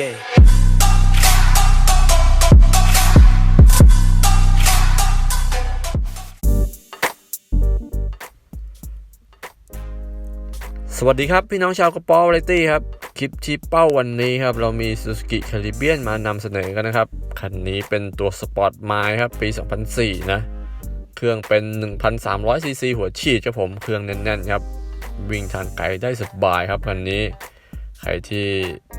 Yeah. สวัสดีครับ พี่น้องชาวกระป๋อวาไรตี้ครับ คลิปชี้เป้าวันนี้ครับ เรามี Suzuki Caribbean มานำเสนอกันนะครับ คันนี้เป็นตัว Sport m i ครับ ปี 2004 นะ เครื่องเป็น 1,300ซีซีหัวฉีดครับผม เครื่องแน่น ๆ ครับ วิ่งทางไกลได้สบายครับคันนี้ ใครที่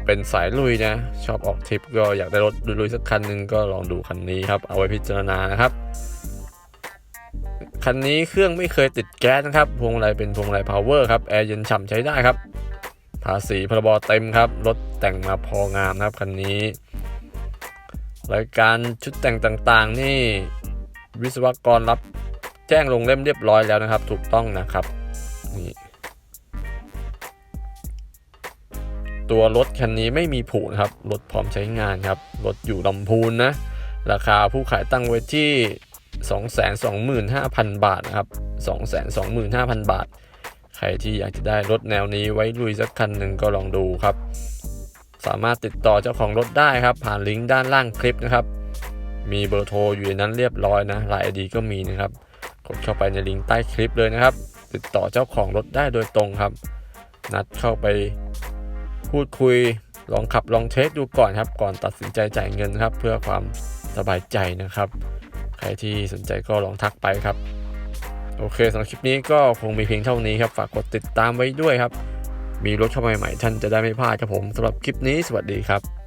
เป็นสายลุยนะ ชอบออกทริปก็อยากได้รถลุยๆสักคันหนึ่งก็ลองดูคันนี้ครับ เอาไว้พิจารณานะครับ คันนี้เครื่องไม่เคยติดแก๊สนะครับ พวงมาลัยเป็นพวงมาลัยพาวเวอร์ครับ แอร์เย็นฉ่ำใช้ได้ครับ ภาษีพรบเต็มครับ รถแต่งมาพองามนะครับคันนี้ รายการชุดแต่งต่างๆ นี่วิศวกรรับแจ้งลงเล่มเรียบร้อยแล้วนะครับ ถูกต้องนะครับนี่ ตัวรถคันนี้ไม่มีผุนะครับ รถพร้อมใช้งานครับ รถอยู่ลำพูนนะ ราคาผู้ขายตั้งไว้ที่ 225,000 บาทนะครับ 225,000 บาท ใครที่อยากจะได้รถแนวนี้ไว้ลุยสักคันหนึ่งก็ลองดูครับ สามารถติดต่อเจ้าของรถได้ครับ ผ่านลิงก์ด้านล่างคลิปนะครับ มีเบอร์โทรอยู่ในนั้นเรียบร้อยนะรายดีก็มีนะครับ กดเข้าไปในลิงก์ใต้คลิปเลยนะครับ ติดต่อเจ้าของรถได้โดยตรงครับ นัดเข้าไป พูดคุยลองขับลองเทสดูก่อนครับ ก่อนตัดสินใจจ่ายเงินครับ เพื่อความสบายใจนะครับ ใครที่สนใจก็ลองทักไปครับ โอเคสำหรับคลิปนี้ก็คงมีเพียงเท่านี้ครับ ฝากกดติดตามไว้ด้วยครับ มีรถเข้ามาใหม่ๆท่านจะได้ไม่พลาดครับผมสำหรับคลิปนี้สวัสดีครับ